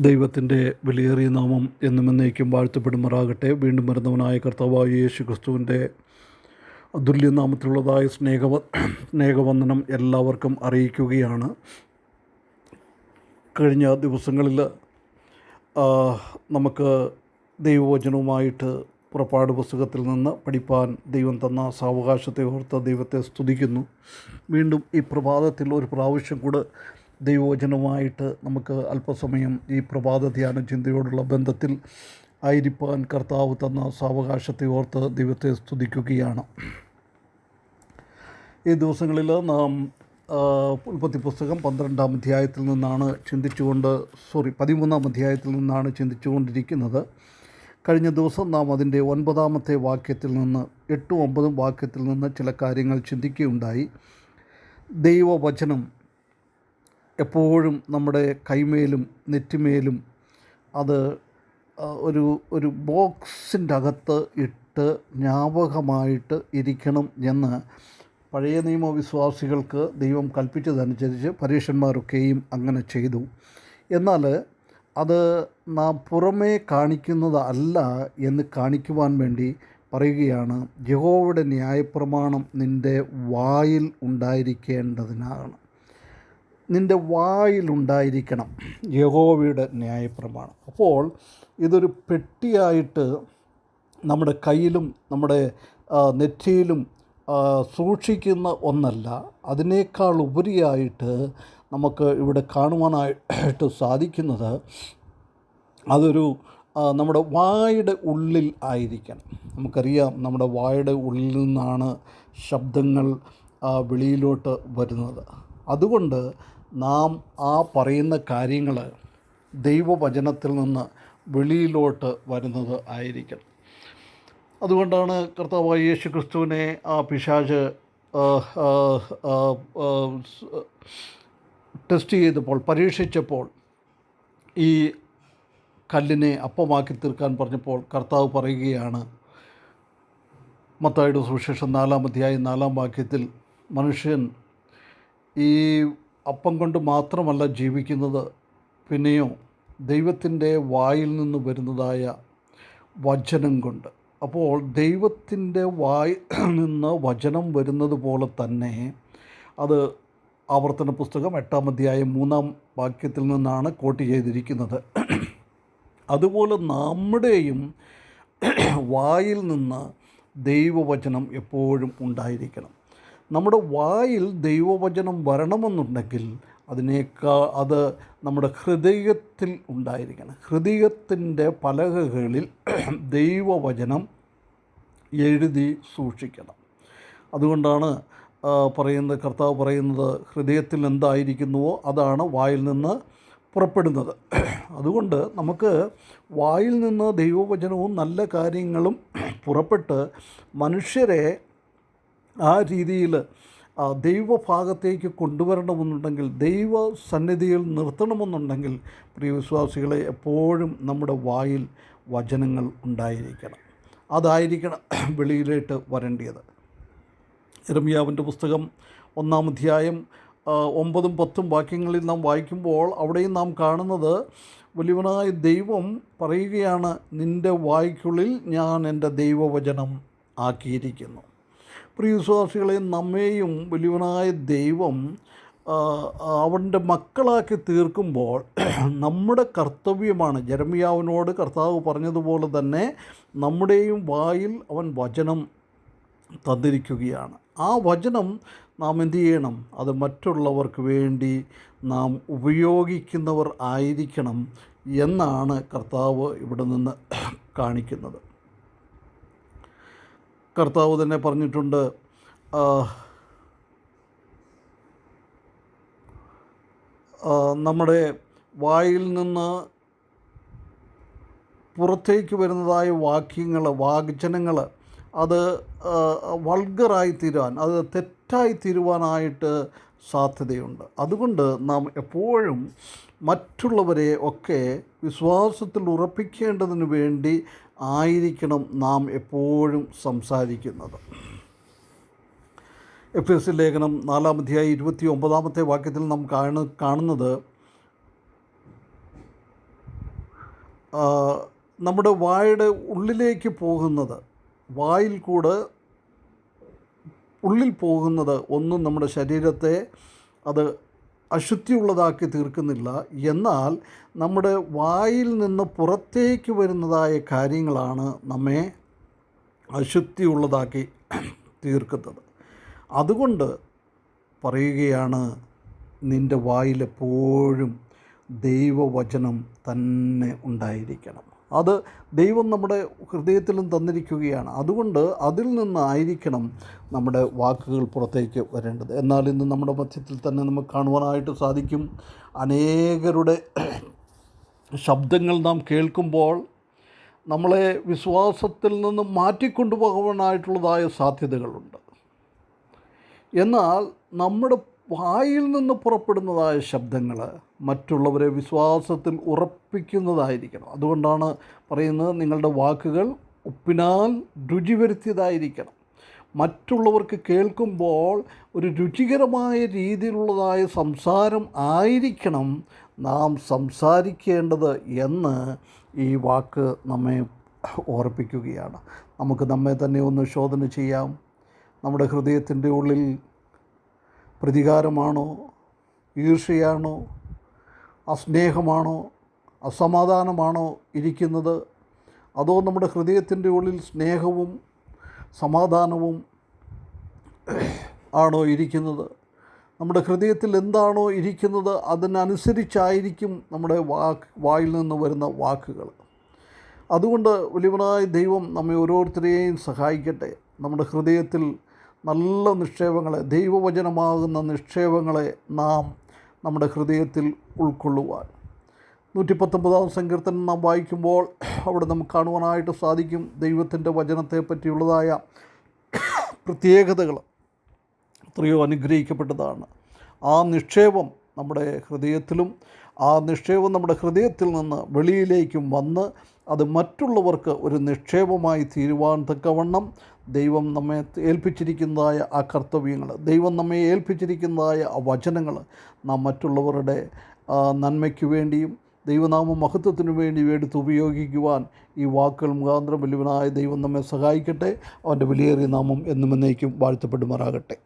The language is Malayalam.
ദൈവത്തിന്റെ വിലയേറിയ നാമം എന്നും എന്നേക്കും വാഴ്ത്തപ്പെടുമാറാകട്ടെ. വീണ്ടും വരുന്നവനായ കർത്താവായ യേശു ക്രിസ്തുവിന്റെ അതുല്യനാമത്തിലുള്ളതായ സ്നേഹവ സ്നേഹവന്ദനം എല്ലാവർക്കും അറിയിക്കുകയാണ്. കഴിഞ്ഞ ദിവസങ്ങളിൽ നമുക്ക് ദൈവവചനവുമായിട്ട് പുറപ്പാട് പുസ്തകത്തിൽ നിന്ന് പഠിപ്പാൻ ദൈവം തന്ന സാവകാശത്തെ ഓർത്ത് ദൈവത്തെ സ്തുതിക്കുന്നു. വീണ്ടും ഈ പ്രഭാതത്തിൽ ഒരു പ്രാവശ്യം കൂടെ ദൈവവചനവുമായിട്ട് നമുക്ക് അല്പസമയം ഈ പ്രഭാത ധ്യാന ചിന്തയോടുള്ള ബന്ധത്തിൽ ആയിരിക്കാൻ കർത്താവ് തന്ന സാവകാശത്തെ ഓർത്ത് ദൈവത്തെ സ്തുതിക്കുകയാണ്. ഈ ദിവസങ്ങളിൽ നാം ഉൽപ്പത്തി പുസ്തകം പന്ത്രണ്ടാം അധ്യായത്തിൽ നിന്നാണ് ചിന്തിച്ചുകൊണ്ട് സോറി പതിമൂന്നാം അധ്യായത്തിൽ നിന്നാണ് ചിന്തിച്ചുകൊണ്ടിരിക്കുന്നത്. കഴിഞ്ഞ ദിവസം നാം അതിന്റെ ഒൻപതാമത്തെ വാക്യത്തിൽ നിന്ന് എട്ടും ഒമ്പതും വാക്യത്തിൽ നിന്ന് ചില കാര്യങ്ങൾ ചിന്തിക്കുകയുണ്ടായി. ദൈവവചനം എപ്പോഴും നമ്മുടെ കൈമേലും നെറ്റിമേലും അത് ഒരു ഒരു ബോക്സിന്റെ അകത്ത് ഇട്ട് ജ്ഞാപകമായിട്ട് ഇരിക്കണം എന്ന് പഴയ നിയമവിശ്വാസികൾക്ക് ദൈവം കൽപ്പിച്ചതനുസരിച്ച് പരീക്ഷന്മാരൊക്കെയും അങ്ങനെ ചെയ്തു. എന്നാൽ അത് നാം പുറമേ കാണിക്കുന്നതല്ല എന്ന് കാണിക്കുവാൻ വേണ്ടി പറയുകയാണ്. യഹോവയുടെ ന്യായപ്രമാണം നിന്റെ വായിൽ ഉണ്ടായിരിക്കേണ്ടതിനാണ്. നിന്റെ വായിലുണ്ടായിരിക്കണം യഹോവയുടെ ന്യായപ്രമാണം. അപ്പോൾ ഇതൊരു പെട്ടിയായിട്ട് നമ്മുടെ കയ്യിലും നമ്മുടെ നെറ്റിയിലും സൂക്ഷിക്കുന്ന ഒന്നല്ല. അതിനേക്കാൾ ഉപരിയായിട്ട് നമുക്ക് ഇവിടെ കാണുവാനായിട്ട് സാധിക്കുന്നത് അതൊരു നമ്മുടെ വായുടെ ഉള്ളിൽ ആയിരിക്കണം. നമുക്കറിയാം നമ്മുടെ വായുടെ ഉള്ളിൽ നിന്നാണ് ശബ്ദങ്ങൾ വെളിയിലോട്ട് വരുന്നത്. അതുകൊണ്ട് നാം ആ പറയുന്ന കാര്യങ്ങൾ ദൈവവചനത്തിൽ നിന്ന് വെളിയിലോട്ട് വരുന്നത് ആയിരിക്കണം അതുകൊണ്ടാണ് കർത്താവായ യേശു ക്രിസ്തുവിനെ ആ പിശാജ് ടെസ്റ്റ് ചെയ്തപ്പോൾ പരീക്ഷിച്ചപ്പോൾ ഈ കല്ലിനെ അപ്പമാക്കി തീർക്കാൻ പറഞ്ഞപ്പോൾ കർത്താവ് പറയുകയാണ് മത്തായുടെ സുവിശേഷം നാലാം നാലാം വാക്യത്തിൽ മനുഷ്യൻ ഈ അപ്പം കൊണ്ട് മാത്രമല്ല ജീവിക്കുന്നത്. പിന്നെയോ ദൈവത്തിന്റെ വായിൽ നിന്ന് വരുന്നതായ വചനം കൊണ്ട്. അപ്പോൾ ദൈവത്തിന്റെ വായിൽ നിന്ന് വചനം വരുന്നത് പോലെ തന്നെ അത് ആവർത്തന പുസ്തകം എട്ടാം അധ്യായം മൂന്നാം വാക്യത്തിൽ നിന്നാണ് കോട്ട് ചെയ്തിരിക്കുന്നത്. അതുപോലെ നമ്മുടെയും വായിൽ നിന്ന് ദൈവവചനം എപ്പോഴും ഉണ്ടായിരിക്കണം. നമ്മുടെ വായിൽ ദൈവവചനം വരണമെന്നുണ്ടെങ്കിൽ അതിനേക്കാ അത് നമ്മുടെ ഹൃദയത്തിൽ ഉണ്ടായിരിക്കണം. ഹൃദയത്തിന്റെ പലകകളിൽ ദൈവവചനം എഴുതി സൂക്ഷിക്കണം. അതുകൊണ്ടാണ് പറയുന്നത് കർത്താവ് പറയുന്നത് ഹൃദയത്തിൽ എന്തായിരിക്കുന്നുവോ അതാണ് വായിൽ നിന്ന് പുറപ്പെടുന്നത്. അതുകൊണ്ട് നമുക്ക് വായിൽ നിന്ന് ദൈവവചനവും നല്ല കാര്യങ്ങളും പുറപ്പെട്ട് മനുഷ്യരെ ആ രീതിയിൽ ദൈവഭാഗത്തേക്ക് കൊണ്ടുവരണമെന്നുണ്ടെങ്കിൽ ദൈവ സന്നിധിയിൽ നിർത്തണമെന്നുണ്ടെങ്കിൽ പ്രിയ വിശ്വാസികളെ എപ്പോഴും നമ്മുടെ വായിൽ വചനങ്ങൾ ഉണ്ടായിരിക്കണം. അതായിരിക്കണം വെളിയിലേക്ക് വരേണ്ടത്. ഇറമിയാവിന്റെ പുസ്തകം ഒന്നാം അധ്യായം ഒമ്പതും പത്തും വാക്യങ്ങളിൽ നാം വായിക്കുമ്പോൾ അവിടെയും നാം കാണുന്നത് വലിയവനായ ദൈവം പറയുകയാണ് നിന്റെ വായ്ക്കുള്ളിൽ ഞാൻ എന്റെ ദൈവവചനം ആക്കിയിരിക്കുന്നു. പ്രിയ വിശ്വാസികളെ നമ്മെയും വലിയവനായ ദൈവം അവന്റെ മക്കളാക്കി തീർക്കുമ്പോൾ നമ്മുടെ കർത്തവ്യമാണ്. ജരമിയാവിനോട് കർത്താവ് പറഞ്ഞതുപോലെ തന്നെ നമ്മുടെയും വായിൽ അവൻ വചനം തന്നിരിക്കുകയാണ്. ആ വചനം നാം എന്ത് ചെയ്യണം? അത് മറ്റുള്ളവർക്ക് വേണ്ടി നാം ഉപയോഗിക്കുന്നവർ ആയിരിക്കണം എന്നാണ് കർത്താവ് ഇവിടെ നിന്ന് കാണിക്കുന്നത്. കർത്താവ് തന്നെ പറഞ്ഞിട്ടുണ്ട് നമ്മുടെ വായിൽ നിന്ന് പുറത്തേക്ക് വരുന്നതായ വാക്യങ്ങൾ വാഗ്ചനങ്ങൾ അത് വൾഗറായി തീരുവാൻ അത് തെറ്റായി തീരുവാനായിട്ട് സാധ്യതയുണ്ട്. അതുകൊണ്ട് നാം എപ്പോഴും മറ്റുള്ളവരെ ഒക്കെ വിശ്വാസത്തിൽ ഉറപ്പിക്കേണ്ടതിന് വേണ്ടി ആയിരിക്കണം നാം എപ്പോഴും സംസാരിക്കുന്നത്. എഫ് എസ് ലേഖനം നാലാം അധ്യായം ഇരുപത്തി ഒമ്പതാമത്തെ വാക്യത്തിൽ നാം കാണ കാണുന്നത് നമ്മുടെ വായുടെ ഉള്ളിലേക്ക് പോകുന്നത് വായിൽ കൂടെ ഉള്ളിൽ പോകുന്നത് ഒന്നും നമ്മുടെ ശരീരത്തെ അത് അശുദ്ധിയുള്ളതാക്കി തീർക്കുന്നില്ല. എന്നാൽ നമ്മുടെ വായിൽ നിന്ന് പുറത്തേക്ക് വരുന്നതായ കാര്യങ്ങളാണ് നമ്മെ അശുദ്ധിയുള്ളതാക്കി തീർക്കുന്നത്. അതുകൊണ്ട് പറയുകയാണ് നിന്റെ വായിലെപ്പോഴും ദൈവവചനം തന്നെ ഉണ്ടായിരിക്കണം. അത് ദൈവം നമ്മുടെ ഹൃദയത്തിലും തന്നിരിക്കുകയാണ്. അതുകൊണ്ട് അതിൽ നിന്നായിരിക്കണം നമ്മുടെ വാക്കുകൾ പുറത്തേക്ക് വരേണ്ടത്. എന്നാൽ ഇന്ന് നമ്മുടെ മധ്യത്തിൽ തന്നെ നമുക്ക് കാണുവാനായിട്ട് സാധിക്കും അനേകരുടെ ശബ്ദങ്ങൾ നാം കേൾക്കുമ്പോൾ നമ്മളെ വിശ്വാസത്തിൽ നിന്ന് മാറ്റിക്കൊണ്ടുപോകാനായിട്ടുള്ളതായ സാധ്യതകളുണ്ട്. എന്നാൽ നമ്മുടെ വായിൽ നിന്ന് പുറപ്പെടുന്നതായ ശബ്ദങ്ങൾ മറ്റുള്ളവരെ വിശ്വാസത്തിൽ ഉറപ്പിക്കുന്നതായിരിക്കണം. അതുകൊണ്ടാണ് പറയുന്നത് നിങ്ങളുടെ വാക്കുകൾ ഉപ്പിനാൽ രുചി വരുത്തിയതായിരിക്കണം. മറ്റുള്ളവർക്ക് കേൾക്കുമ്പോൾ ഒരു രുചികരമായ രീതിയിലുള്ളതായ സംസാരം ആയിരിക്കണം നാം സംസാരിക്കേണ്ടത് എന്ന് ഈ വാക്ക് നമ്മെ ഓർപ്പിക്കുകയാണ് നമുക്ക് നമ്മെ തന്നെ ഒന്ന് ശോധന ചെയ്യാം. നമ്മുടെ ഹൃദയത്തിന്റെ ഉള്ളിൽ പ്രതികാരമാണോ? ഈർഷയാണോ? അസ്നേഹമാണോ? അസമാധാനമാണോ ഇരിക്കുന്നത്? അതോ നമ്മുടെ ഹൃദയത്തിന്റെ ഉള്ളിൽ സ്നേഹവും സമാധാനവും ആണോ ഇരിക്കുന്നത്? നമ്മുടെ ഹൃദയത്തിൽ എന്താണോ ഇരിക്കുന്നത് അതിനനുസരിച്ചായിരിക്കും നമ്മുടെ വാക്ക് വായിൽ നിന്ന് വരുന്ന വാക്കുകൾ. അതുകൊണ്ട് വലിയവനായ ദൈവം നമ്മെ ഓരോരുത്തരെയും സഹായിക്കട്ടെ. നമ്മുടെ ഹൃദയത്തിൽ നല്ല നിക്ഷേപങ്ങളെ ദൈവവചനമാകുന്ന നിക്ഷേപങ്ങളെ നാം നമ്മുടെ ഹൃദയത്തിൽ ഉൾക്കൊള്ളുവാൻ. നൂറ്റി പത്തൊമ്പതാം സങ്കീർത്തനം നാം വായിക്കുമ്പോൾ അവിടെ നമുക്ക് കാണുവാനായിട്ട് സാധിക്കും ദൈവത്തിന്റെ വചനത്തെ പറ്റിയുള്ളതായ പ്രത്യേകതകൾ എത്രയോ അനുഗ്രഹിക്കപ്പെട്ടതാണ്. ആ നിക്ഷേപം നമ്മുടെ ഹൃദയത്തിലും ആ നിക്ഷേപം നമ്മുടെ ഹൃദയത്തിൽ നിന്ന് വെളിയിലേക്കും വന്ന് അത് മറ്റുള്ളവർക്ക് ഒരു നിക്ഷേപമായി തീരുവാൻ തക്കവണ്ണം ദൈവം നമ്മെ ഏൽപ്പിച്ചിരിക്കുന്നതായ ആ കർത്തവ്യങ്ങൾ ദൈവം നമ്മെ ഏൽപ്പിച്ചിരിക്കുന്നതായ ആ വചനങ്ങൾ നാം മറ്റുള്ളവരുടെ നന്മയ്ക്ക് വേണ്ടിയും ദൈവനാമ മഹത്വത്തിനു വേണ്ടി എടുത്ത് ഉപയോഗിക്കുവാൻ ഈ വാക്കുകൾ മുഖാന്തരം വലിയവനായ ദൈവം നമ്മെ സഹായിക്കട്ടെ. അവന്റെ വിലയേറിയ നാമം എന്നും എന്നേക്കും വാഴ്ത്തപ്പെടുമാറാകട്ടെ.